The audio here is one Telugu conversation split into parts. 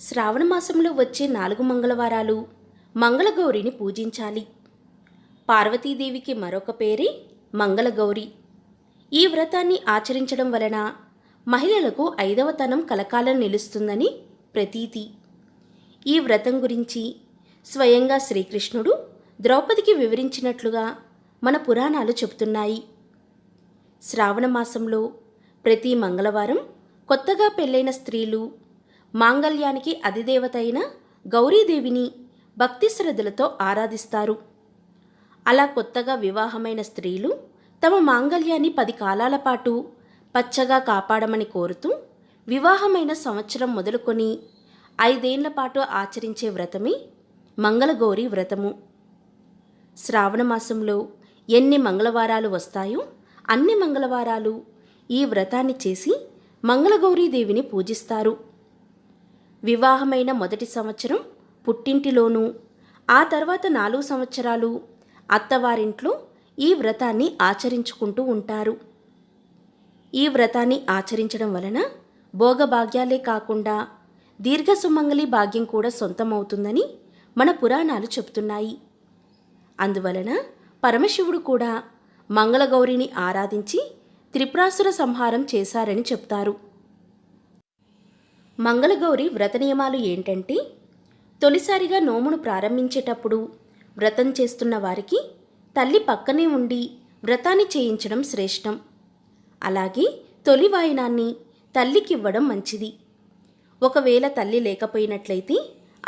శ్రావణ మాసంలో వచ్చే నాలుగు మంగళవారాలు మంగళగౌరిని పూజించాలి. పార్వతీదేవికి మరొక పేరే మంగళగౌరి. ఈ వ్రతాన్ని ఆచరించడం వలన మహిళలకు ఐదవతనం కలకాలం నిలుస్తుందని ప్రతీతి. ఈ వ్రతం గురించి స్వయంగా శ్రీకృష్ణుడు ద్రౌపదికి వివరించినట్లుగా మన పురాణాలు చెబుతున్నాయి. శ్రావణ మాసంలో ప్రతి మంగళవారం కొత్తగా పెళ్ళైన స్త్రీలు మాంగళ్యానికి అధిదేవత అయిన గౌరీదేవిని భక్తి శ్రద్ధలతో ఆరాధిస్తారు. అలా కొత్తగా వివాహమైన స్త్రీలు తమ మాంగళ్యాన్ని పది కాలాల పాటు పచ్చగా కాపాడమని కోరుతూ వివాహమైన సంవత్సరం మొదలుకొని ఐదేళ్ళ పాటు ఆచరించే వ్రతమే మంగళగౌరి వ్రతము. శ్రావణ మాసంలో ఎన్ని మంగళవారాలు వస్తాయో అన్ని మంగళవారాలు ఈ వ్రతాన్ని చేసి మంగళగౌరీదేవిని పూజిస్తారు. వివాహమైన మొదటి సంవత్సరం పుట్టింటిలోనూ ఆ తర్వాత నాలుగు సంవత్సరాలు అత్తవారింట్లో ఈ వ్రతాన్ని ఆచరించుకుంటూ ఉంటారు. ఈ వ్రతాన్ని ఆచరించడం వలన భోగభాగ్యాలే కాకుండా దీర్ఘ సుమంగళి భాగ్యం కూడా సొంతమవుతుందని మన పురాణాలు చెబుతున్నాయి. అందువలన పరమశివుడు కూడా మంగళగౌరిని ఆరాధించి త్రిపురాసుర సంహారం చేశారని చెప్తారు. మంగళగౌరి వ్రత నియమాలు ఏంటంటే తొలిసారిగా నోమును ప్రారంభించేటప్పుడు వ్రతం చేస్తున్న వారికి తల్లి పక్కనే ఉండి వ్రతాన్ని చేయించడం శ్రేష్టం. అలాగే తొలి వాయినాన్ని తల్లికివ్వడం మంచిది. ఒకవేళ తల్లి లేకపోయినట్లయితే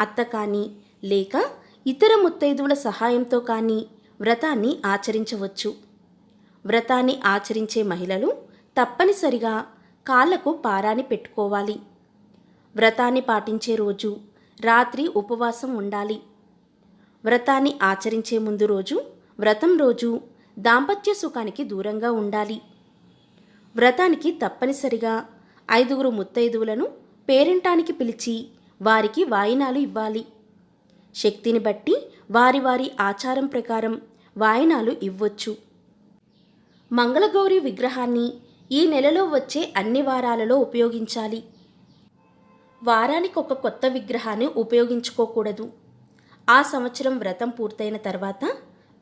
అత్త కానీ లేక ఇతర ముత్తైదువుల సహాయంతో కానీ వ్రతాన్ని ఆచరించవచ్చు. వ్రతాన్ని ఆచరించే మహిళలు తప్పనిసరిగా కాళ్ళకు పారాని పెట్టుకోవాలి. వ్రతాన్ని పాటించే రోజు. రాత్రి ఉపవాసం ఉండాలి. వ్రతాన్ని ఆచరించే ముందు రోజు వ్రతం రోజు దాంపత్య సుఖానికి దూరంగా ఉండాలి. వ్రతానికి తప్పనిసరిగా ఐదుగురు ముత్తైదువులను పేరింటానికి పిలిచి వారికి వాయినాలు ఇవ్వాలి. శక్తిని బట్టి వారి వారి ఆచారం ప్రకారం వాయినాలు ఇవ్వచ్చు. మంగళగౌరి విగ్రహాన్ని ఈ నెలలో వచ్చే అన్ని వారాలలో ఉపయోగించాలి. వారానికి ఒక కొత్త విగ్రహాన్ని ఉపయోగించుకోకూడదు. ఆ సంవత్సరం వ్రతం పూర్తయిన తర్వాత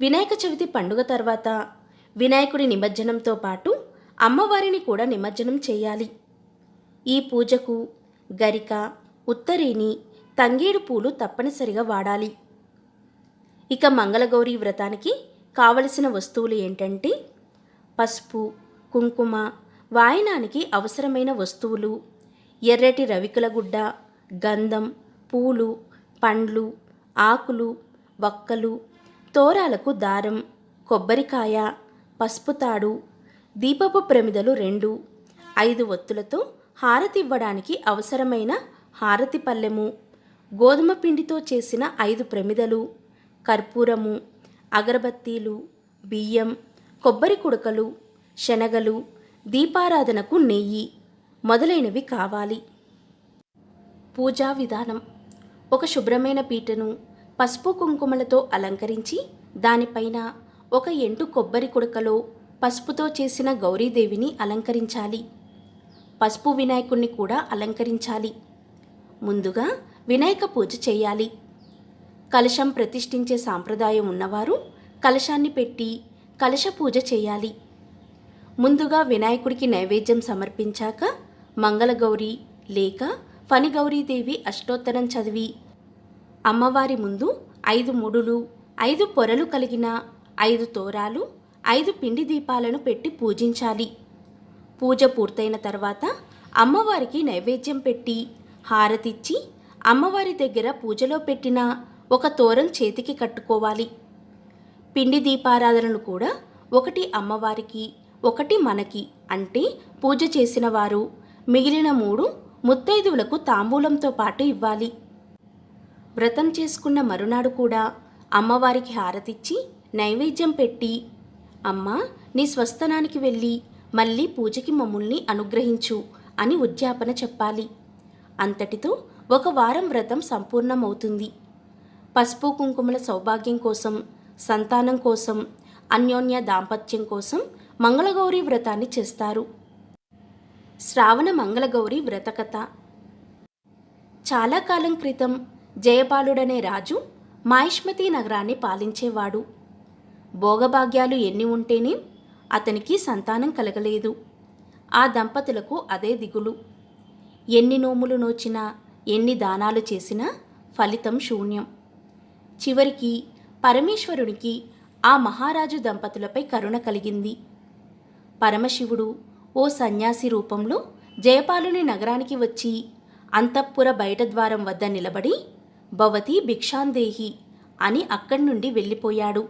వినాయక చవితి పండుగ తర్వాత వినాయకుడి నిమజ్జనంతో పాటు అమ్మవారిని కూడా నిమజ్జనం చేయాలి. ఈ పూజకు గరిక ఉత్తరీని తంగేడు పూలు తప్పనిసరిగా వాడాలి. ఇక మంగళగౌరి వ్రతానికి కావలసిన వస్తువులు ఏంటంటే పసుపు కుంకుమ వాయనానికి అవసరమైన వస్తువులు ఎర్రటి రవికులగుడ్డ గంధం పూలు పండ్లు ఆకులు వక్కలు తోరాలకు దారం కొబ్బరికాయ పసుపు తాడు దీపపు ప్రమిదలు రెండు ఐదు ఒత్తులతో హారతి ఇవ్వడానికి అవసరమైన హారతి పల్లెము గోధుమ పిండితో చేసిన ఐదు ప్రమిదలు కర్పూరము అగరబత్తీలు బియ్యం కొబ్బరి కుడకలు శనగలు దీపారాధనకు నెయ్యి. మొదలైనవి కావాలి. పూజా విధానం. ఒక శుభ్రమైన పీటను పసుపు కుంకుమలతో అలంకరించి దానిపైన ఒక ఎండు కొబ్బరి కుడకలో పసుపుతో చేసిన గౌరీదేవిని అలంకరించాలి. పసుపు వినాయకుణ్ణి కూడా అలంకరించాలి. ముందుగా వినాయక పూజ చేయాలి. కలశం ప్రతిష్ఠించే సాంప్రదాయం ఉన్నవారు కలశాన్ని పెట్టి కలశ పూజ చేయాలి. ముందుగా వినాయకుడికి నైవేద్యం సమర్పించాక మంగళగౌరి లేక ఫణిగౌరీదేవి అష్టోత్తరం చదివి అమ్మవారి ముందు ఐదు ముడులు ఐదు పొరలు కలిగిన ఐదు తోరాలు ఐదు పిండి దీపాలను పెట్టి పూజించాలి. పూజ పూర్తయిన తర్వాత అమ్మవారికి నైవేద్యం పెట్టి హారతిచ్చి అమ్మవారి దగ్గర పూజలో పెట్టిన ఒక తోరం చేతికి కట్టుకోవాలి. పిండి దీపారాధనలు కూడా ఒకటి అమ్మవారికి ఒకటి మనకి అంటే పూజ చేసిన వారు మిగిలిన మూడు ముత్తైదువులకు తాంబూలంతో పాటు ఇవ్వాలి. వ్రతం చేసుకున్న మరునాడు కూడా అమ్మవారికి హారతిచ్చి నైవేద్యం పెట్టి అమ్మ నీ స్వస్థనానికి వెళ్ళి మళ్ళీ పూజకి మమ్ముల్ని అనుగ్రహించు అని ఉద్యాపన చెప్పాలి. అంతటితో ఒక వారం వ్రతం సంపూర్ణమవుతుంది. పసుపు కుంకుమల సౌభాగ్యం కోసం సంతానం కోసం అన్యోన్య దాంపత్యం కోసం మంగళగౌరి వ్రతాన్ని చేస్తారు. శ్రావణ మంగళగౌరి వ్రతకథ. చాలా కాలం క్రితం జయపాలుడనే రాజు మాయిష్మతి నగరాన్ని పాలించేవాడు. భోగభాగ్యాలు ఎన్ని ఉంటేనే అతనికి సంతానం కలగలేదు. ఆ దంపతులకు అదే దిగులు. ఎన్ని నోములు నోచినా ఎన్ని దానాలు చేసినా ఫలితం శూన్యం. చివరికి పరమేశ్వరునికి ఆ మహారాజు దంపతులపై కరుణ కలిగింది. పరమశివుడు ఓ సన్యాసి రూపంలో జయపాలుని నగరానికి వచ్చి అంతఃపుర బయట ద్వారం వద్ద నిలబడి భవతి భిక్షాందేహి అని అక్కడి నుండి వెళ్ళిపోయాడు.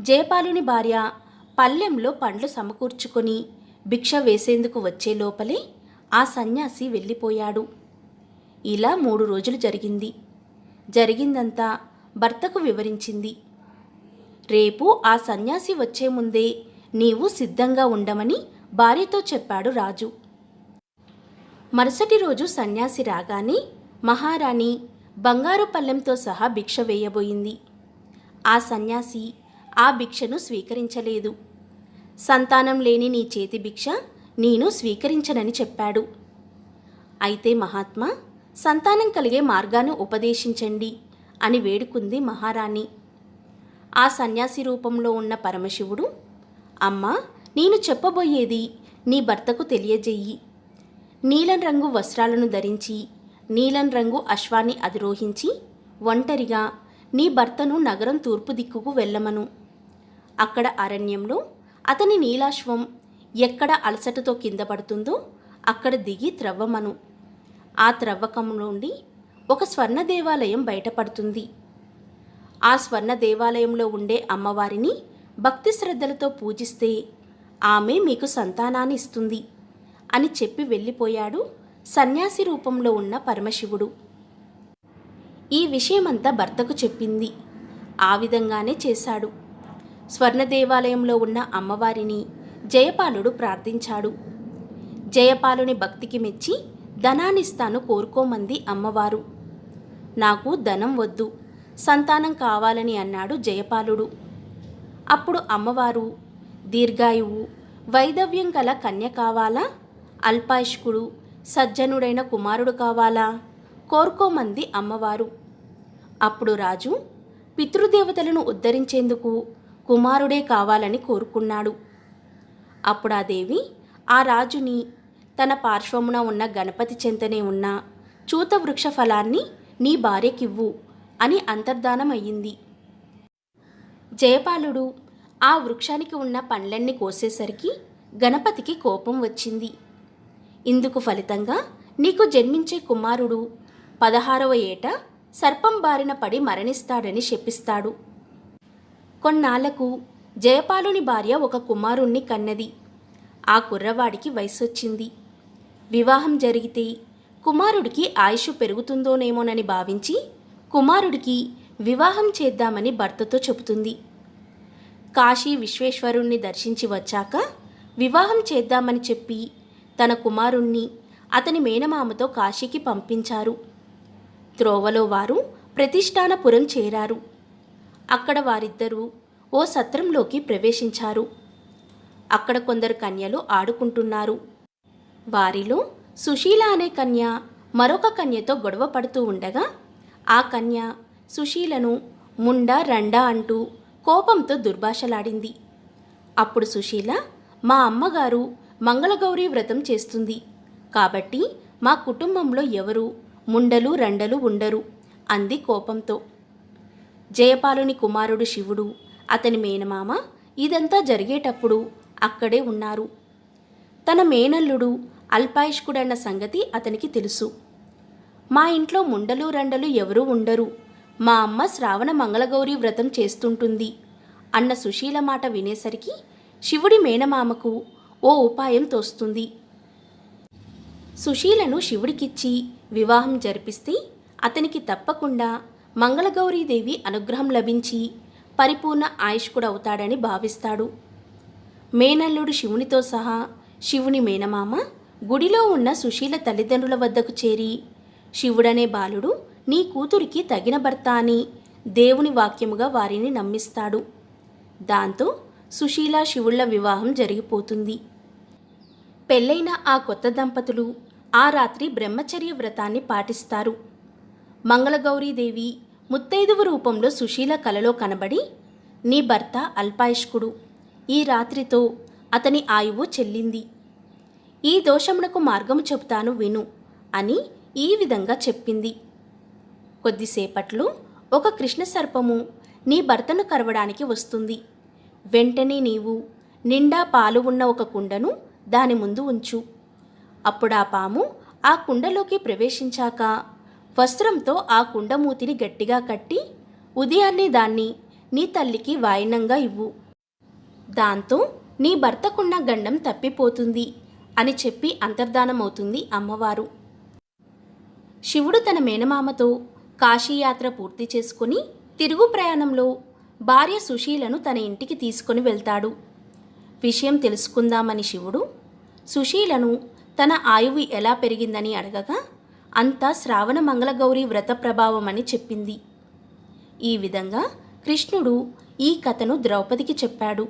జయపాలుని భార్య పల్లెంలో పండ్లు సమకూర్చుకొని భిక్ష వేసేందుకు వచ్చే లోపలే ఆ సన్యాసి వెళ్ళిపోయాడు. ఇలా మూడు రోజులు జరిగింది. జరిగిందంతా భర్తకు వివరించింది. రేపు ఆ సన్యాసి వచ్చే ముందే నీవు సిద్ధంగా ఉండమని భార్యతో చెప్పాడు రాజు. మరుసటి రోజు సన్యాసి రాగానే మహారాణి బంగారు పల్లెంతో సహా భిక్ష వేయబోయింది. ఆ సన్యాసి ఆ భిక్షను స్వీకరించలేదు. సంతానం లేని నీ చేతి భిక్ష నేను స్వీకరించనని చెప్పాడు. అయితే మహాత్మా సంతానం కలిగే మార్గాన్ని ఉపదేశించండి అని వేడుకుంది మహారాణి. ఆ సన్యాసి రూపంలో ఉన్న పరమశివుడు అమ్మా నేను చెప్పబోయేది నీ భర్తకు తెలియజేయి. నీలం రంగు వస్త్రాలను ధరించి నీలం రంగు అశ్వాన్ని అధిరోహించి ఒంటరిగా నీ భర్తను నగరం తూర్పు దిక్కుకు వెళ్ళమను. అక్కడ అరణ్యంలో అతని నీలాశ్వం ఎక్కడ అలసటతో కింద పడుతుందో అక్కడ దిగి త్రవ్వమను. ఆ త్రవ్వకంలోండి ఒక స్వర్ణ దేవాలయం బయటపడుతుంది. ఆ స్వర్ణ దేవాలయంలో ఉండే అమ్మవారిని భక్తి శ్రద్ధలతో పూజిస్తే ఆమె మీకు సంతానాన్ని ఇస్తుంది అని చెప్పి వెళ్ళిపోయాడు సన్యాసి రూపంలో ఉన్న పరమశివుడు. ఈ విషయమంతా భర్తకు చెప్పింది. ఆ విధంగానే చేశాడు. స్వర్ణ దేవాలయంలో ఉన్న అమ్మవారిని జయపాలుడు ప్రార్థించాడు. జయపాలుని భక్తికి మెచ్చి ధనాన్నిస్తాను కోరుకోమంది అమ్మవారు. నాకు ధనం వద్దు సంతానం కావాలని అన్నాడు జయపాలుడు. అప్పుడు అమ్మవారు దీర్ఘాయువు వైదవ్యం గల కన్య కావాలా? అల్పాయుష్కుడు సజ్జనుడైన కుమారుడు కావాలా? కోరుకోమంది అమ్మవారు. అప్పుడు రాజు పితృదేవతలను ఉద్ధరించేందుకు కుమారుడే కావాలని కోరుకున్నాడు. అప్పుడు ఆ దేవి ఆ రాజుని తన పార్శ్వమున ఉన్న గణపతి చెంతనే ఉన్న చూత వృక్ష ఫలాన్ని నీ భార్యకివ్వు అని అంతర్ధానమయ్యింది. జయపాలుడు ఆ వృక్షానికి ఉన్న పండ్లన్నీ కోసేసరికి గణపతికి కోపం వచ్చింది. ఇందుకు ఫలితంగా నీకు జన్మించే కుమారుడు పదహారవ ఏట సర్పం బారిన పడి మరణిస్తాడని శపిస్తాడు కొన్నాళ్ళకు జయపాలుని భార్య ఒక కుమారుణ్ణి కన్నది. ఆ కుర్రవాడికి వయసొచ్చింది. వివాహం జరిగితే కుమారుడికి ఆయుష్ పెరుగుతుందోనేమోనని భావించి కుమారుడికి వివాహం చేద్దామని భర్తతో చెబుతుంది. కాశీ విశ్వేశ్వరుణ్ణి దర్శించి వచ్చాక వివాహం చేద్దామని చెప్పి తన కుమారుణ్ణి అతని మేనమామతో కాశీకి పంపించారు. త్రోవలో వారు ప్రతిష్టానపురం చేరారు. అక్కడ వారిద్దరూ ఓ సత్రంలోకి ప్రవేశించారు. అక్కడ కొందరు కన్యలు ఆడుకుంటున్నారు. వారిలో సుశీల అనే కన్య మరొక కన్యతో గొడవ పడుతూ ఉండగా ఆ కన్య సుశీలను ముండా రండా అంటూ కోపంతో దుర్భాషలాడింది. అప్పుడు సుశీల మా అమ్మగారు మంగళగౌరి వ్రతం చేస్తుంది. కాబట్టి మా కుటుంబంలో ఎవరు? ముండలు రండలు ఉండరు అంది కోపంతో. జయపాలుని కుమారుడు శివుడు అతని మేనమామ ఇదంతా జరిగేటప్పుడు అక్కడే ఉన్నారు. తన మేనల్లుడు అల్పాయుష్కుడన్న సంగతి అతనికి తెలుసు. మా ఇంట్లో ముండలు రండలు ఎవరూ ఉండరు. మా అమ్మ శ్రావణ మంగళగౌరి వ్రతం చేస్తుంటుంది. అన్న సుశీల మాట వినేసరికి శివుడి మేనమామకు ఓ ఉపాయం తోస్తుంది. సుశీలను శివుడికిచ్చి వివాహం జరిపిస్తే అతనికి తప్పకుండా మంగళగౌరీదేవి అనుగ్రహం లభించి పరిపూర్ణ ఆయుష్కుడవుతాడని భావిస్తాడు. మేనల్లుడు శివునితో సహా శివుని మేనమామ గుడిలో ఉన్న సుశీల తల్లిదండ్రుల వద్దకు చేరి శివుడనే బాలుడు నీ కూతురికి తగిన భర్త అని దేవుని వాక్యముగా వారిని నమ్మిస్తాడు. దాంతో సుశీల శివుళ్ళ వివాహం జరిగిపోతుంది. పెళ్ళైన ఆ కొత్త దంపతులు ఆ రాత్రి బ్రహ్మచర్య వ్రతాన్ని పాటిస్తారు. మంగళగౌరీదేవి ముత్తైదువు రూపంలో సుశీల కలలో కనబడి నీ భర్త అల్పాయుష్కుడు. ఈ రాత్రితో అతని ఆయువు చెల్లింది. ఈ దోషమునకు మార్గము చెబుతాను విను అని ఈ విధంగా చెప్పింది. కొద్దిసేపట్లో ఒక కృష్ణ సర్పము నీ భర్తను కరవడానికి వస్తుంది. వెంటనే నీవు నిండా పాలు ఉన్న ఒక కుండను దాని ముందు ఉంచు. అప్పుడు ఆ పాము ఆ కుండలోకి ప్రవేశించాక వస్త్రంతో ఆ కుండ మూతిని గట్టిగా కట్టి ఉదయాన్నే దాన్ని నీ తల్లికి వాయినంగా ఇవ్వు. దాంతో నీ భర్తకున్న గండం తప్పిపోతుంది అని చెప్పి అంతర్ధానమవుతుంది అమ్మవారు. శివుడు తన మేనమామతో కాశీయాత్ర పూర్తి చేసుకుని తిరుగు ప్రయాణంలో భార్య సుశీలను తన ఇంటికి తీసుకొని వెళ్తాడు. విషయం తెలుసుకుందామని శివుడు సుశీలను తన ఆయువు ఎలా పెరిగిందని అడగగా అంతా శ్రావణ మంగళగౌరి వ్రత ప్రభావమని చెప్పింది. ఈ విధంగా కృష్ణుడు ఈ కథను ద్రౌపదికి చెప్పాడు.